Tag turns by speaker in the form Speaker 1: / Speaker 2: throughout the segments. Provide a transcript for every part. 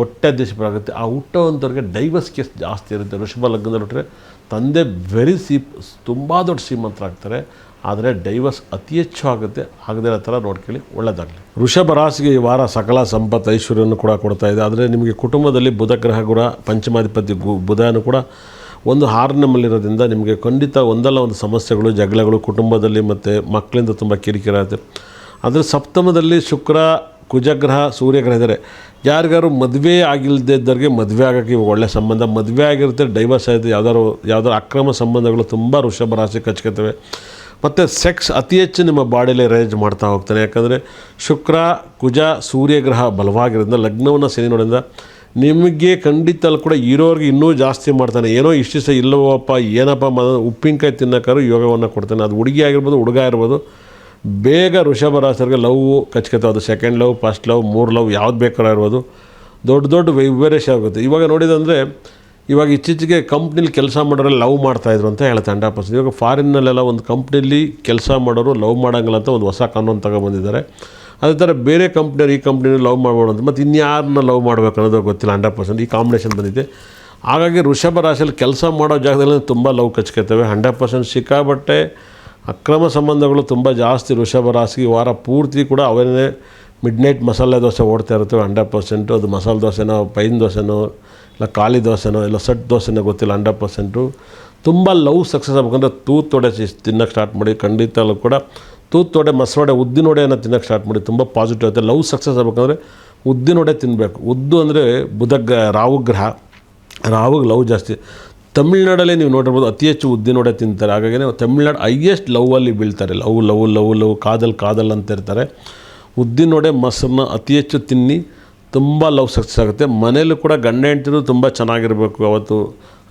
Speaker 1: ಕೊಟ್ಟಾಧೀಶ್ವರಾಗುತ್ತೆ ಆ ಹುಟ್ಟುವಂಥವ್ರಿಗೆ divorce case ಜಾಸ್ತಿ ಇರುತ್ತೆ. ಋಷಭ ಲಗ್ನದಲ್ಲಿ ಹುಟ್ಟರೆ ತಂದೆ ವೆರಿ ಸೀಪ್ ತುಂಬ ದೊಡ್ಡ ಶ್ರೀಮಂತರಾಗ್ತಾರೆ ಆದರೆ ಡೈವರ್ಸ್ ಅತಿ ಹೆಚ್ಚು ಆಗುತ್ತೆ. ಆಗದೇ ಇರೋ ಥರ ನೋಡ್ಕೊಳ್ಳಿ. ಒಳ್ಳೆಯದಾಗಲಿ ವೃಷಭ ರಾಶಿಗೆ ಈ ವಾರ ಸಕಲ ಸಂಪತ್ತು ಐಶ್ವರ್ಯವನ್ನು ಕೂಡ ಕೊಡ್ತಾ ಇದೆ. ಆದರೆ ನಿಮಗೆ ಕುಟುಂಬದಲ್ಲಿ ಬುಧ, ಗ್ರಹ ಕೂಡ ಪಂಚಮಾಧಿಪತಿ ಗು, ಬುಧನು ಕೂಡ ಒಂದು ಹಾರ್ನಮ್ಮಲ್ಲಿರೋದ್ರಿಂದ ನಿಮಗೆ ಖಂಡಿತ ಒಂದಲ್ಲ ಒಂದು ಸಮಸ್ಯೆಗಳು, ಜಗಳಗಳು ಕುಟುಂಬದಲ್ಲಿ ಮತ್ತು ಮಕ್ಕಳಿಂದ ತುಂಬ ಕಿರಿಕಿರಿ ಆಗುತ್ತೆ. ಆದರೆ ಸಪ್ತಮದಲ್ಲಿ ಶುಕ್ರ ಕುಜಗ್ರಹ ಸೂರ್ಯಗ್ರಹ ಇದ್ದಾರೆ ಯಾರಿಗಾರು ಮದುವೆ ಆಗಿಲ್ಲದಿದ್ದವ್ರಿಗೆ ಮದುವೆ ಆಗೋಕ್ಕೆ ಇವಾಗ ಒಳ್ಳೆ ಸಂಬಂಧ. ಮದುವೆ ಆಗಿರುತ್ತೆ ಡೈವರ್ಸ್ ಆಯಿತು, ಯಾವ್ದಾದ್ರು ಯಾವ್ದಾದ್ರು ಅಕ್ರಮ ಸಂಬಂಧಗಳು ತುಂಬ ವೃಷಭ ರಾಶಿ ಕಚ್ಕೊತವೆ ಮತ್ತು ಸೆಕ್ಸ್ ಅತಿ ಹೆಚ್ಚು ನಿಮ್ಮ ಬಾಡಿಲಿ ರೇಂಜ್ ಮಾಡ್ತಾ ಹೋಗ್ತಾನೆ. ಯಾಕಂದರೆ ಶುಕ್ರ, ಕುಜ, ಸೂರ್ಯಗ್ರಹ ಬಲವಾಗಿರೋದ್ರಿಂದ ಲಗ್ನವನ್ನು ಸರಿ ನೋಡೋದ್ರಿಂದ ನಿಮಗೆ ಖಂಡಿತ ಅಲ್ಲಿ ಕೂಡ ಇರೋರಿಗೆ ಇನ್ನೂ ಜಾಸ್ತಿ ಮಾಡ್ತಾನೆ. ಏನೋ ಇಷ್ಟು ಸಹ ಇಲ್ಲವಪ್ಪ, ಏನಪ್ಪ, ಮ, ಉಪ್ಪಿನಕಾಯಿ ತಿನ್ನೋಕ್ಕಾರು ಯೋಗವನ್ನು ಕೊಡ್ತಾನೆ. ಅದು ಹುಡುಗಿ ಆಗಿರ್ಬೋದು, ಹುಡುಗ ಇರ್ಬೋದು ಬೇಗ ಋಷಭ ರಾಶಿಯವ್ರಿಗೆ ಲವ್ ಕಚ್ಕೊತಾವೆ ಅದು. ಸೆಕೆಂಡ್ ಲವ್ ಫಸ್ಟ್ ಲವ್ ಮೂರು ಲವ್ ಯಾವ್ದು ಬೇಕಾದ್ರೂ ಇರ್ಬೋದು. ದೊಡ್ಡ ದೊಡ್ಡ ವೈಬ್ರೇಷನ್ ಆಗುತ್ತೆ. ಇವಾಗ ನೋಡಿದಂದರೆ, ಇವಾಗ ಇತ್ತೀಚೆಗೆ ಕಂಪ್ನಿಲಿ ಕೆಲಸ ಮಾಡೋರೆಲ್ಲ ಲವ್ ಮಾಡ್ತಾಯಿದ್ರು ಅಂತ ಹೇಳ್ತಾ ಹಂಡ್ರೆಡ್ ಪರ್ಸೆಂಟ್. ಇವಾಗ ಫಾರಿನ್ನಲ್ಲೆಲ್ಲ ಒಂದು ಕಂಪ್ನಿಲಿ ಕೆಲಸ ಮಾಡೋರು ಲವ್ ಮಾಡೋಂಗಿಲ್ಲ ಅಂತ ಒಂದು ಹೊಸ ಕಾನೂನು ತಗೊಂಬಂದಿದ್ದಾರೆ ಅದೇ ಥರ ಬೇರೆ ಕಂಪ್ನಿಯವ್ರು ಈ ಕಂಪ್ನಿನ ಲವ್ ಮಾಡ್ಬೋದು ಅಂತ. ಮತ್ತು ಇನ್ಯಾರನ್ನ ಲವ್ ಮಾಡಬೇಕು ಅನ್ನೋದು ಗೊತ್ತಿಲ್ಲ ಹಂಡ್ರೆಡ್ ಪರ್ಸೆಂಟ್. ಈ ಕಾಂಬಿನೇಷನ್ ಬಂದಿದೆ. ಹಾಗಾಗಿ ಋಷಭ ರಾಶಿಯಲ್ಲಿ ಕೆಲಸ ಮಾಡೋ ಜಾಗದಲ್ಲಿ ತುಂಬ ಲವ್ ಕಚ್ಕೊತವೆ ಹಂಡ್ರೆಡ್ ಪರ್ಸೆಂಟ್ ಸಿಕ್ಕಾಬಟ್ಟೆ ಅಕ್ರಮ ಸಂಬಂಧಗಳು ತುಂಬ ಜಾಸ್ತಿ ವೃಷಭ ರಾಶಿ ವಾರ ಪೂರ್ತಿ ಕೂಡ ಅವನೇ ಮಿಡ್ ನೈಟ್ ಮಸಾಲೆ ದೋಸೆ ಓಡ್ತಾ ಇರ್ತವೆ ಹಂಡ್ರೆಡ್ ಪರ್ಸೆಂಟು ಅದು ಮಸಾಲೆ ದೋಸೆನೋ ಪೈನ್ ದೋಸೆನೋ, ಇಲ್ಲ ಖಾಲಿ ದೋಸೆನೋ, ಇಲ್ಲ ಸಟ್ ದೋಸೆನೋ ಗೊತ್ತಿಲ್ಲ, ಹಂಡ್ರೆಡ್ ಪರ್ಸೆಂಟು ತುಂಬ ಲವ್ ಸಕ್ಸಸ್ ಆಗ್ಬೇಕಂದ್ರೆ ತೂತೊಡೆ ತಿನ್ನೋಕ್ಕೆ ಸ್ಟಾರ್ಟ್ ಮಾಡಿ, ಖಂಡಿತಲ್ಲೂ ಕೂಡ ತೂತೊಡೆ ಉದ್ದಿನ ಉದ್ದಿನೊಡೆಯನ್ನು ತಿನ್ನೋಕ್ಕೆ ಸ್ಟಾರ್ಟ್ ಮಾಡಿ, ತುಂಬ ಪಾಸಿಟಿವ್ ಆಗುತ್ತೆ. ಲವ್ ಸಕ್ಸಸ್ ಆಗ್ಬೇಕಂದ್ರೆ ಉದ್ದಿನೊಡೆ ತಿನ್ನಬೇಕು ಉದ್ದು ಅಂದರೆ ಬುಧ ರಾವು ರಾಹು ಗ್ರಹ, ರಾಹುಗೆ ಲವ್ ಜಾಸ್ತಿ. ತಮಿಳ್ನಾಡಲ್ಲಿ ನೀವು ನೋಡಿರ್ಬೋದು ಅತಿ ಹೆಚ್ಚು ಉದ್ದಿನೊಡೆ ತಿಂತಾರೆ. ಹಾಗಾಗಿ ತಮಿಳ್ನಾಡು ಹೈಯೆಸ್ಟ್ ಲವ್ವಲ್ಲಿ ಬೀಳ್ತಾರೆ. ಲವ್ ಲವ್ ಲವ್ ಲವ್, ಕಾದಲ್ ಕಾದಲ್ ಅಂತ ಇರ್ತಾರೆ. ಉದ್ದಿನೊಡೆ ಮೊಸರನ್ನ ಅತಿ ಹೆಚ್ಚು ತಿನ್ನಿ, ತುಂಬ ಲವ್ ಸಕ್ಸಸ್ ಆಗುತ್ತೆ. ಮನೇಲೂ ಕೂಡ ಗಂಡ ಹೆಂಡ್ತಿರು ತುಂಬ ಚೆನ್ನಾಗಿರಬೇಕು. ಅವತ್ತು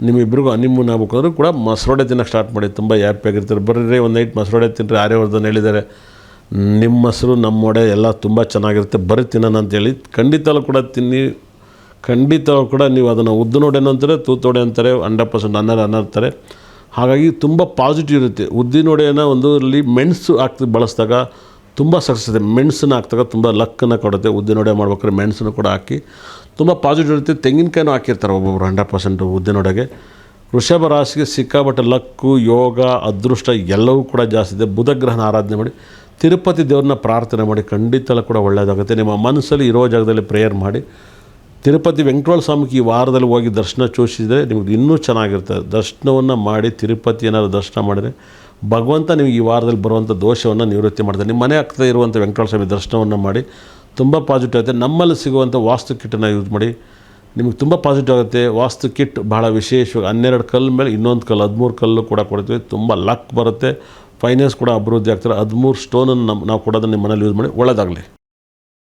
Speaker 1: ನಿಮ್ಮಿಬ್ಬರಿಗೂ ಹನಿಮೂನ್ ಆಗಬೇಕು ಅಂದರೂ ಕೂಡ ಮೊಸರೊಡೆ ತಿನ್ನೋಕ್ಕೆ ಸ್ಟಾರ್ಟ್ ಮಾಡಿ. ತುಂಬ ಹ್ಯಾಪಿಯಾಗಿರ್ತಾರೆ ಬರ್ರಿ, ಒಂದು ನೈಟ್ ಮೊಸರೊಡೆ ತಿನ್ನಿರಿ ಆರ್ಯವರ್ಧನ್ ಹೇಳಿದ್ದಾರೆ. ನಿಮ್ಮ ಮೊಸರು ನಮ್ಮ ಒಡೆ ಎಲ್ಲ ತುಂಬ ಚೆನ್ನಾಗಿರುತ್ತೆ. ಬರೀ ತಿನ್ನೋಣ ಅಂತೇಳಿ ಖಂಡಿತಲೂ ಕೂಡ ತಿನ್ನಿ. ಖಂಡಿತವೂ ಕೂಡ ನೀವು ಅದನ್ನು ಉದ್ದಿನೊಡೆನೂ ಅಂತಾರೆ ತೂತೋಡೆ ಅಂತಾರೆ, ಹಂಡ್ರೆಡ್ ಪರ್ಸೆಂಟ್ ಅನ್ನರ್ ಅನ್ನರ್ತಾರೆ ಹಾಗಾಗಿ ತುಂಬ ಪಾಸಿಟಿವ್ ಇರುತ್ತೆ. ಉದ್ದಿನೋಡೆಯನ್ನು ಒಂದರಲ್ಲಿ ಮೆಣಸು ಹಾಕಿ ಬಳಸಿದಾಗ ತುಂಬ ಸಕ್ಸಸ್ ಇದೆ ಮೆಣಸನ್ನು ಹಾಕಿದಾಗ ತುಂಬ ಲಕ್ಕನ್ನು ಕೊಡುತ್ತೆ. ಉದ್ದಿನೊಡೆ ಮಾಡ್ಬೇಕಾದ್ರೆ ಮೆಣಸನ್ನು ಕೂಡ ಹಾಕಿ ತುಂಬ ಪಾಸಿಟಿವ್ ಇರುತ್ತೆ. ತೆಂಗಿನಕಾಯಿನೂ ಹಾಕಿರ್ತಾರೆ ಒಬ್ಬೊಬ್ಬರು ಹಂಡ್ರೆಡ್ ಪರ್ಸೆಂಟ್ ಉದ್ದಿನೊಡೆಗೆ ವೃಷಭ ರಾಶಿಗೆ ಸಿಕ್ಕಾಪಟ್ಟೆ ಲಕ್ಕು, ಯೋಗ, ಅದೃಷ್ಟ ಎಲ್ಲವೂ ಕೂಡ ಜಾಸ್ತಿ ಇದೆ. ಬುಧ ಗ್ರಹನ ಆರಾಧನೆ ಮಾಡಿ, ತಿರುಪತಿ ದೇವ್ರನ್ನ ಪ್ರಾರ್ಥನೆ ಮಾಡಿ ಖಂಡಿತಲೂ ಕೂಡ ಒಳ್ಳೆಯದಾಗುತ್ತೆ ನಿಮ್ಮ ಮನಸ್ಸಲ್ಲಿ ಇರೋ ಜಾಗದಲ್ಲಿ ಪ್ರೇಯರ್ ಮಾಡಿ ತಿರುಪತಿ ಸ್ವಾಮಿಗೆ ಈ ವಾರದಲ್ಲಿ ಹೋಗಿ ದರ್ಶನ ಚೋಷಿಸಿದರೆ ನಿಮಗೆ ಇನ್ನೂ ಚೆನ್ನಾಗಿರ್ತದೆ ದರ್ಶನವನ್ನು ಮಾಡಿ ತಿರುಪತಿ ಏನಾದರೂ ದರ್ಶನ ಮಾಡಿದರೆ ಭಗವಂತ ನಿಮಗೆ ಈ ವಾರದಲ್ಲಿ ಬರುವಂಥ ದೋಷವನ್ನು ನಿವೃತ್ತಿ ಮಾಡ್ತಾರೆ. ನಿಮ್ಮ ಮನೆ ಹತ್ತಿರ ಇರುವಂಥ ವೆಂಕಟಾಳ ಸ್ವಾಮಿ ದರ್ಶನವನ್ನು ಮಾಡಿ ತುಂಬ ಪಾಸಿಟಿವ್ ಆಗುತ್ತೆ. ನಮ್ಮಲ್ಲಿ ಸಿಗುವಂಥ ವಾಸ್ತು ಕಿಟ್ಟನ್ನು ಯೂಸ್ ಮಾಡಿ ನಿಮಗೆ ತುಂಬ ಪಾಸಿಟಿವ್ ಆಗುತ್ತೆ. ವಾಸ್ತು ಕಿಟ್ ಭಾಳ ವಿಶೇಷವಾಗಿ ಹನ್ನೆರಡು ಕಲ್ಲು ಮೇಲೆ ಇನ್ನೊಂದು ಕಲ್ಲು, ಹದಿಮೂರು ಕಲ್ಲು ಕೂಡ ಕೊಡ್ತೀವಿ. ತುಂಬ ಲಕ್ ಬರುತ್ತೆ. ಫೈನಾನ್ಸ್ ಕೂಡ ಅಭಿವೃದ್ಧಿ ಆಗ್ತಾರೆ ಹದಿಮೂರು ಸ್ಟೋನನ್ನು ನಮ್ಮ ನಾವು ಕೊಡೋದನ್ನು ನಿಮ್ಮ ಮನೇಲಿ ಯೂಸ್ ಮಾಡಿ ಒಳ್ಳೆಯದಾಗಲಿ